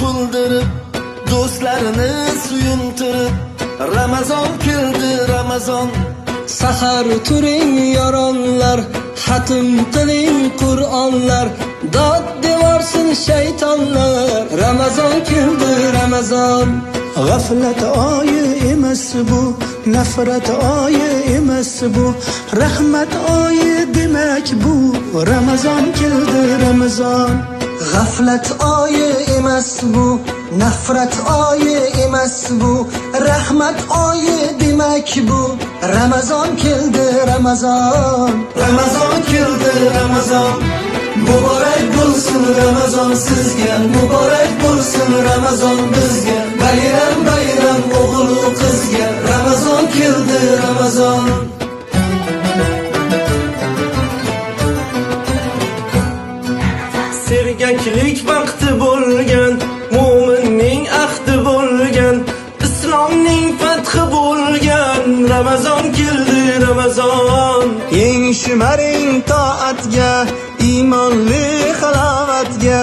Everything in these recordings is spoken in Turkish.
to'ldirib do'stlarini suyuntirib ramazon keldi ramazon Sahar turing yoronlar Hatim qiling Qur'onlar Dod devorsin shaytonlar Ramazon keldi Ramazon G'aflat oyi emas bu, nafrat oyi emas bu, rahmat oyi demak bu. Ramazon keldi Ramazon. G'aflat oyi emas bu Nafrat oyi emas bu Rahmat oyi demak bu. Ramazon keldi Ramazon. Ramazon keldi ramazon. Muborak bo'lsin ramazon sizga. Muborak bo'lsin ramazon bizga sergaklik vaqti bo'lgan mo'minning ahdi bo'lgan islomning fathi bo'lgan ramazon keldi ramazon Eng shimaring toatga, iymonli halovatga.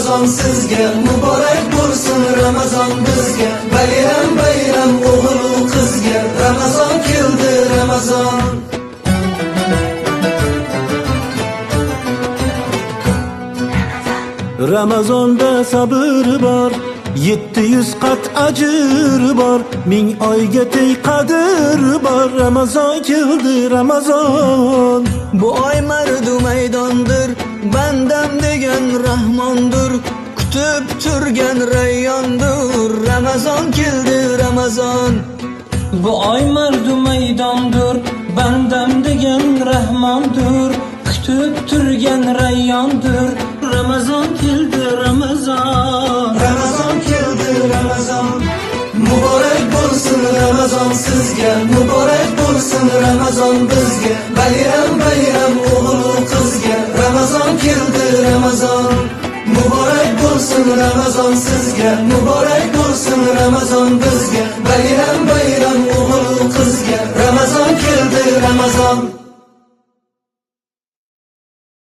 Ramazon sizga muborak bo'lsin ramazon bizga bayram bayram o'g'il qizga ramazon keldi ramazon Ramazonda sabr bor, 700 qat ajr bor, ming oyga teng qadr bor. Ramazon keldi Ramazon. Bu oy mardu maydondir Bandam degan rahmondir Kutib turgan rayyondir Ramazon keldi Ramazon Bu oy mardu maydondir Bandam degan rahmondir Kutib turgan rayyondir Ramazon keldi Ramazon ramazon keldi ramazon muborak bo'lsin ramazon sizga muborak bo'lsin ramazon bizga bayram bayram o'g'il muborak bo'lsin ramazon sizga muborak bo'lsin ramazon bizga bayram bayram